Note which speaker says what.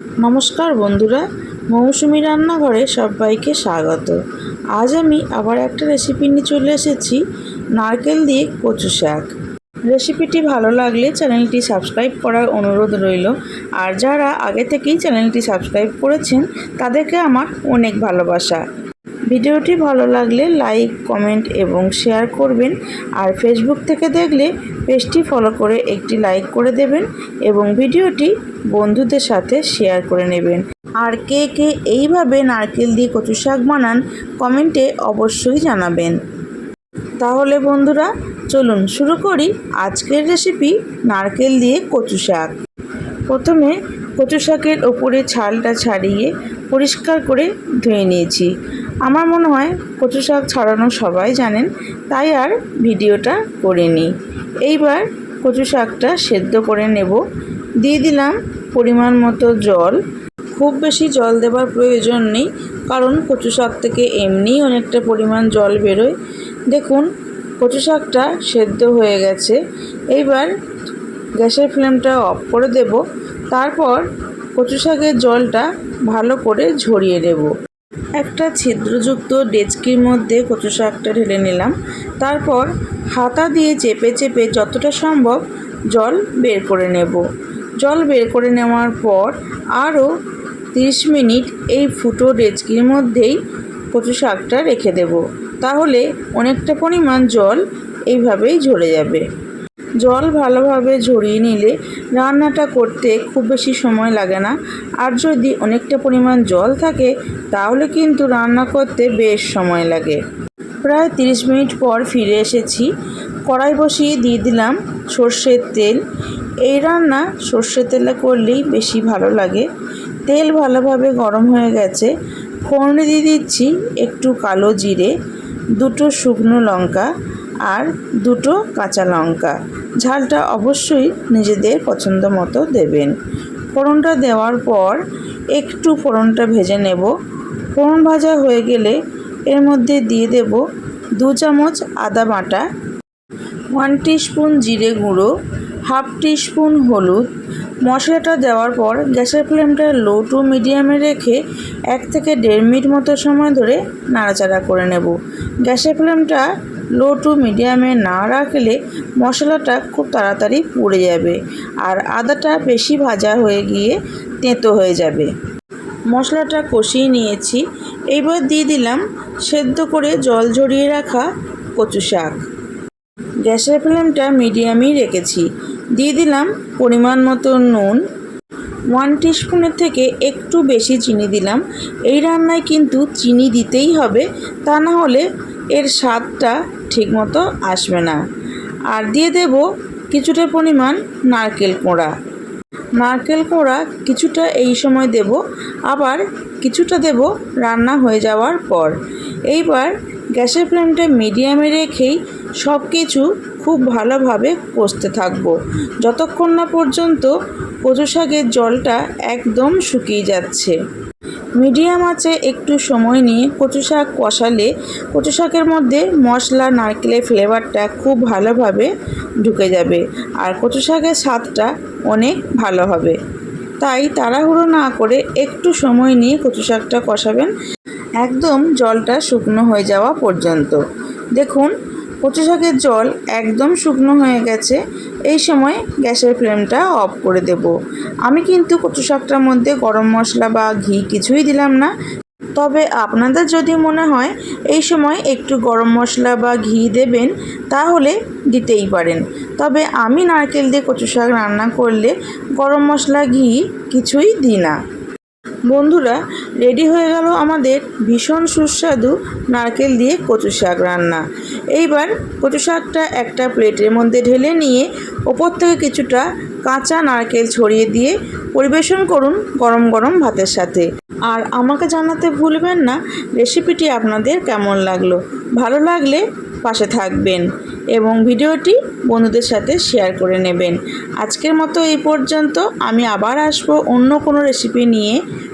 Speaker 1: নমস্কার বন্ধুরা, মৌসুমি রান্নাঘরে সবাইকে স্বাগত। আজ আমি আবার একটা রেসিপি নিয়ে চলে এসেছি, নারকেল দিয়ে কচু শাক। রেসিপিটি ভালো লাগলে চ্যানেলটি সাবস্ক্রাইব করার অনুরোধ রইল। আর যারা আগে থেকেই চ্যানেলটি সাবস্ক্রাইব করেছেন, তাদেরকে আমার অনেক ভালোবাসা। ভিডিওটি ভালো লাগলে লাইক কমেন্ট এবং শেয়ার করবেন। আর ফেসবুক থেকে দেখলে পেজটি ফলো করে একটি লাইক করে দেবেন এবং ভিডিওটি বন্ধুদের সাথে শেয়ার করে নেবেন। আর কে কে এইভাবে নারকেল দিয়ে কচু শাক বানান কমেন্টে অবশ্যই জানাবেন। তাহলে বন্ধুরা, চলুন শুরু করি আজকের রেসিপি নারকেল দিয়ে কচু শাক। প্রথমে কচু শাকের ওপরে ছালটা ছাড়িয়ে পরিষ্কার করে ধুয়ে নিয়েছি। আমার মনে হয় কচু শাক ছাড়ানো সবাই জানেন, তাই আর ভিডিওটা করিনি। এইবার কচু শাকটা সেদ্ধ করে নেব। দিয়ে দিলাম পরিমাণ মতো জল। খুব বেশি জল দেওয়ার প্রয়োজন নেই, কারণ কচু শাক থেকে এমনিই অনেকটা পরিমাণ জল বেরোয়। দেখুন, কচু শাকটা সেদ্ধ হয়ে গেছে। এইবার গ্যাসের ফ্লেমটা অফ করে দেব। তারপর কচু শাকের জলটা ভালো করে ঝরিয়ে দেব একটা ছিদ্রযুক্ত ডেচকির মধ্যে কচু শাকটা ঢেলে নিলাম। তারপর হাতা দিয়ে চেপে চেপে যতটা সম্ভব জল বের করে নেব। জল বের করে নেওয়ার পর আরও তিরিশ মিনিট এই ফুটো ডেচকির মধ্যেই কচু শাকটা রেখে দেব। তাহলে অনেকটা পরিমাণ জল এইভাবেই ঝরে যাবে। জল ভালোভাবে ঝরিয়ে নিলে রান্নাটা করতে খুব বেশি সময় লাগে না। আর যদি অনেকটা পরিমাণ জল থাকে, তাহলে কিন্তু রান্না করতে বেশ সময় লাগে। প্রায় তিরিশ মিনিট পর ফিরে এসেছি। কড়াই বসিয়ে দিয়ে দিলাম সর্ষের তেল। এই রান্না সর্ষের তেলে করলেই বেশি ভালো লাগে। তেল ভালোভাবে গরম হয়ে গেছে। ফোড়নে দিয়ে দিচ্ছি একটু কালো জিরে, দুটো শুকনো লঙ্কা আর দুটো কাঁচা লঙ্কা। ঝালটা অবশ্যই নিজেদের পছন্দ মতো দেবেন। ফোড়নটা দেওয়ার পর একটু ফোড়নটা ভেজে নেব। ফোড়ন ভাজা হয়ে গেলে এর মধ্যে দিয়ে দেব দু চামচ আদা বাটা, ওয়ান স্পুন জিরে গুঁড়ো, হাফ স্পুন হলুদ। মশলাটা দেওয়ার পর গ্যাসের ফ্লেমটা লো টু মিডিয়ামে রেখে এক থেকে দেড় মিনিট মতো সময় ধরে নাড়াচাড়া করে নেব। গ্যাসের ফ্লেমটা লো টু মিডিয়ামে না রাখলে মশলাটা খুব তাড়াতাড়ি পুড়ে যাবে আর আদাটা বেশি ভাজা হয়ে গিয়ে তেঁতো হয়ে যাবে। মশলাটা কষিয়ে নিয়েছি। এইবার দিয়ে দিলাম সেদ্ধ করে জল ঝরিয়ে রাখা কচু শাক। গ্যাসের ফ্লেমটা মিডিয়ামই রেখেছি। দিয়ে দিলাম পরিমাণ মতো নুন। ওয়ান টিস্পুনের থেকে একটু বেশি চিনি দিলাম। এই রান্নায় কিন্তু চিনি দিতেই হবে, তা না হলে এর স্বাদটা ঠিকমতো আসবে না। আর দিয়ে দেব কিছুটা পরিমাণ নারকেল কোঁড়া। নারকেল কোঁড়া কিছুটা এই সময় দেব, আবার কিছুটা দেব রান্না হয়ে যাওয়ার পর। এইবার গ্যাসের ফ্লেমটা মিডিয়ামে রেখেই সব কিছু খুব ভালোভাবে কষতে থাকব। যতক্ষণ না পর্যন্ত কচু শাকের জলটা একদম শুকিয়ে যাচ্ছে। মিডিয়াম আছে, একটু সময় নিয়ে কচু শাক কষালে কচু শাকের মধ্যে মশলা, নারকেলের ফ্লেভারটা খুব ভালোভাবে ঢুকে যাবে আর কচু শাকের স্বাদটা অনেক ভালো হবে। তাই তাড়াহুড়ো না করে একটু সময় নিয়ে কচু শাকটা কষাবেন। একদম জলটা শুকনো হয়ে যাওয়া পর্যন্ত। দেখুন কচু শাকের জল একদম শুকনো হয়ে গেছে। এই সময় গ্যাসের ফ্লেমটা অফ করে দেব। আমি কিন্তু কচু শাকটার মধ্যে গরম মশলা বা ঘি কিছুই দিলাম না। তবে আপনাদের যদি মনে হয় এই সময় একটু গরম মশলা বা ঘি দেবেন, তাহলে দিতেই পারেন। তবে আমি নারকেল দিয়ে কচু শাক রান্না করলে গরম মশলা, ঘি কিছুই দিই না। বন্ধুরা রেডি হয়ে গেল আমাদের ভীষণ সুস্বাদু নারকেল দিয়ে কচু শাক রান্না। এইবার কচু শাকটা একটা প্লেটের মধ্যে ঢেলে নিয়ে ওপর থেকে কিছুটা কাঁচা নারকেল ছড়িয়ে দিয়ে পরিবেশন করুন গরম গরম ভাতের সাথে। আর আমাকে জানাতে ভুলবেন না, রেসিপিটি আপনাদের কেমন লাগল? ভালো লাগলে পাশে থাকবেন এবং ভিডিওটি বন্ধুদের সাথে শেয়ার করে নেবেন। আজকের মতো এই পর্যন্ত, আমি আবার আসব অন্য কোনো রেসিপি নিয়ে।